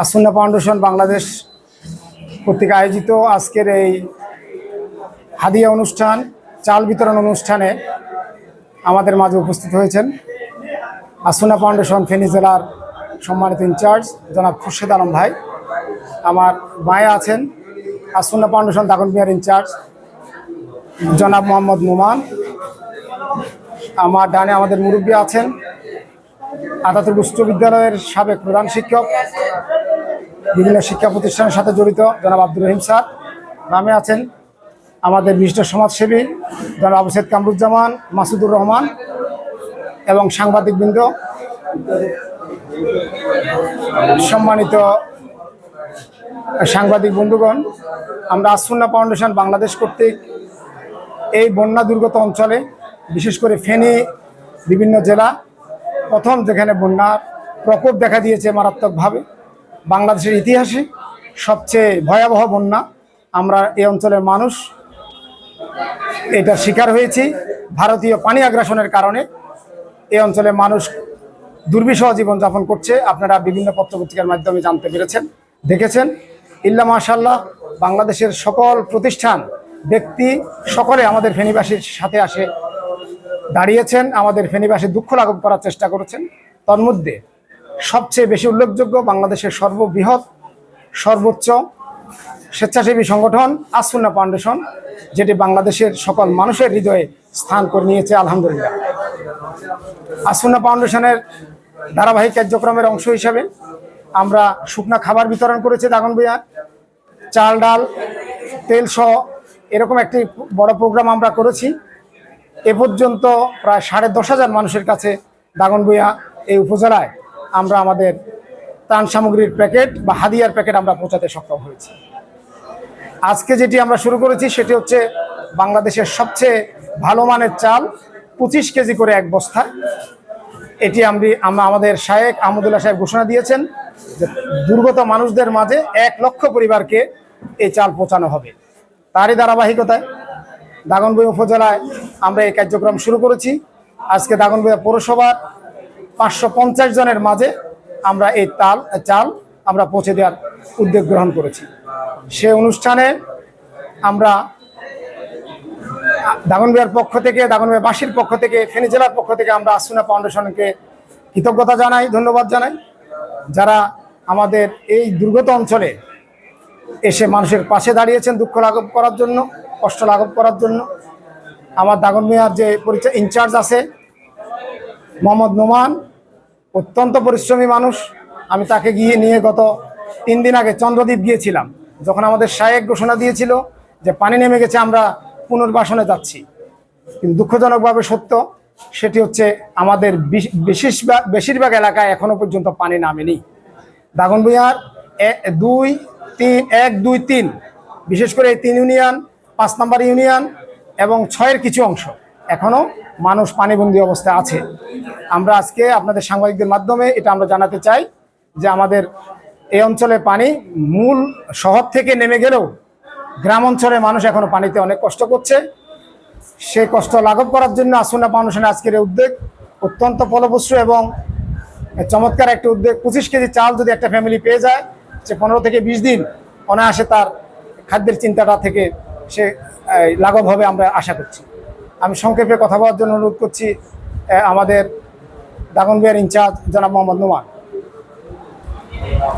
As-Sunnah foundation Bangladesh কর্তৃক আয়োজিত আজকের এই হাদিয়া অনুষ্ঠান, চাল বিতরণ অনুষ্ঠানে আমাদের মাঝে উপস্থিত হয়েছেন আসুন্না ফাউন্ডেশন ফেনী জেলার সম্মানিত ইনচার্জ জনাব খুরশেদ আলম ভাই। আমার মায়ে আছেন আসুন্না ফাউন্ডেশন দাগন বিহার ইনচার্জ জনাব মোহাম্মদ নুমান। আমার ডানে আমাদের মুরব্বী আছেন আতাতুল উচ্চ বিদ্যালয়ের সাবেক প্রধান শিক্ষক, বিভিন্ন শিক্ষা প্রতিষ্ঠানের সাথে জড়িত, জনাব আব্দুর রহিম স্যার। নামে আছেন আমাদের বিশিষ্ট সমাজসেবী, জনাব আবু সৈয়দ কামরুজ্জামান, মাসুদুর রহমান এবং সাংবাদিকবৃন্দ। সম্মানিত সাংবাদিক বন্ধুগণ, আমরা আসুন্না ফাউন্ডেশন বাংলাদেশ কর্তৃক এই বন্যা দুর্গত অঞ্চলে, বিশেষ করে ফেনী, বিভিন্ন জেলা প্রথম যেখানে বন্যার প্রকোপ দেখা দিয়েছে মারাত্মকভাবে, বাংলাদেশের ইতিহাসে সবচেয়ে ভয়াবহ বন্যা। আমরা এই অঞ্চলের মানুষ এটা শিকার হয়েছি ভারতীয় পানি আগ্রাসনের কারণে। এই অঞ্চলের মানুষ দুর্বিষহ জীবনযাপন করছে। আপনারা বিভিন্ন পত্রপত্রিকার মাধ্যমে জানতে পেরেছেন, দেখেছেন। ইল্লা মাশাল্লাহ বাংলাদেশের সকল প্রতিষ্ঠান, ব্যক্তি সকলে আমাদের ফেনীবাসীর সাথে আসে দাঁড়িয়েছেন, আমাদের ফেনীবাসীর দুঃখ লাঘব করার চেষ্টা করেছেন। তন্মধ্যে সবচেয়ে বেশি উল্লেখযোগ্য বাংলাদেশের সর্ববৃহৎ, সর্বোচ্চ স্বেচ্ছাসেবী সংগঠন আসুন্না ফাউন্ডেশন, যেটি বাংলাদেশের সকল মানুষের হৃদয়ে স্থান করে নিয়েছে, আলহামদুলিল্লাহ। আসুন্না ফাউন্ডেশনের ধারাবাহিক কার্যক্রমের অংশ হিসাবে আমরা শুকনা খাবার বিতরণ করেছি দাগনবুয়া চাল, ডাল, তেল সহ এরকম একটি বড় প্রোগ্রাম আমরা করেছি। এ পর্যন্ত প্রায় সাড়ে দশ হাজার মানুষের কাছে দাগনবুয়া এই উপজেলায় আমরা আমাদের ত্রাণ সামগ্রীর প্যাকেট বা হাদিয়ার প্যাকেট আমরা পৌঁছাতে সক্ষম হয়েছি। আজকে যেটি আমরা শুরু করেছি সেটি হচ্ছে বাংলাদেশের সবচেয়ে ভালো মানের চাল পঁচিশ কেজি করে এক বস্তা। এটি আমি, আমরা আমাদের শায়েক আহমদুল্লাহ সাহেব ঘোষণা দিয়েছেন যে দুর্গত মানুষদের মাঝে এক লক্ষ পরিবারকে এই চাল পৌঁছানো হবে। তারই ধারাবাহিকতায় দাগনবুই উপজেলায় আমরা এই কার্যক্রম শুরু করেছি। আজকে দাগনবুয়া পৌরসভার পাঁচশো পঞ্চাশ জনের মাঝে আমরা এই তাল, চাল আমরা পৌঁছে দেওয়ার উদ্যোগ গ্রহণ করেছি। সে অনুষ্ঠানে আমরা দাগনবিয়ার পক্ষ থেকে দাগনবিয়াবাসীর পক্ষ থেকে, ফেনী জেলার পক্ষ থেকে আমরা আসুনা ফাউন্ডেশনকে কৃতজ্ঞতা জানাই, ধন্যবাদ জানাই। যারা আমাদের এই দুর্গত অঞ্চলে এসে মানুষের পাশে দাঁড়িয়েছেন দুঃখ লাঘব করার জন্য কষ্ট লাঘব করার জন্য। আমার দাগনমিয়ার যে পরিচয় ইনচার্জ আছে, মোহাম্মদ নোমান, অত্যন্ত পরিশ্রমী মানুষ। আমি তাকে গিয়ে নিয়ে গত তিন দিন আগে চন্দ্রদ্বীপ গিয়েছিলাম, যখন আমাদের শায়েক ঘোষণা দিয়েছিল যে পানি নেমে গেছে, আমরা পুনর্বাসনে যাচ্ছি। কিন্তু দুঃখজনকভাবে সত্য, সেটি হচ্ছে আমাদের বিশ- বিশেষ বেশিরভাগ এলাকায় এখনও পর্যন্ত পানি নামেনি। দাগনভূঞার দুই, তিন, এক, দুই, তিন, বিশেষ করে এই তিন ইউনিয়ন পাঁচ নম্বর ইউনিয়ন এবং ছয়ের কিছু অংশ এখনও মানুষ পানিবন্দী অবস্থায় আছে। আমরা আজকে আপনাদের সাংবাদিকদের মাধ্যমে এটা আমরা জানাতে চাই যে আমাদের এই অঞ্চলে পানি মূল শহর থেকে নেমে গেলেও গ্রাম অঞ্চলে মানুষ এখনও পানিতে অনেক কষ্ট করছে। সেই কষ্ট লাঘব করার জন্য আসুনা ফাউন্ডেশনের আজকের উদ্যোগ অত্যন্ত ফলপ্রসূ এবং চমৎকার একটা উদ্যোগ। পঁচিশ কেজি চাল যদি একটা ফ্যামিলি পেয়ে যায়, সে পনেরো থেকে বিশ দিন অনায়াসে তার খাদ্যের চিন্তাটা থেকে সে লাঘব হবে আমরা আশা করছি। আমি সংক্ষেপে কথা বলার জন্য অনুরোধ করছি আমাদের দাগনবিহার ইনচার্জ জনাব মোহাম্মদ নোমান।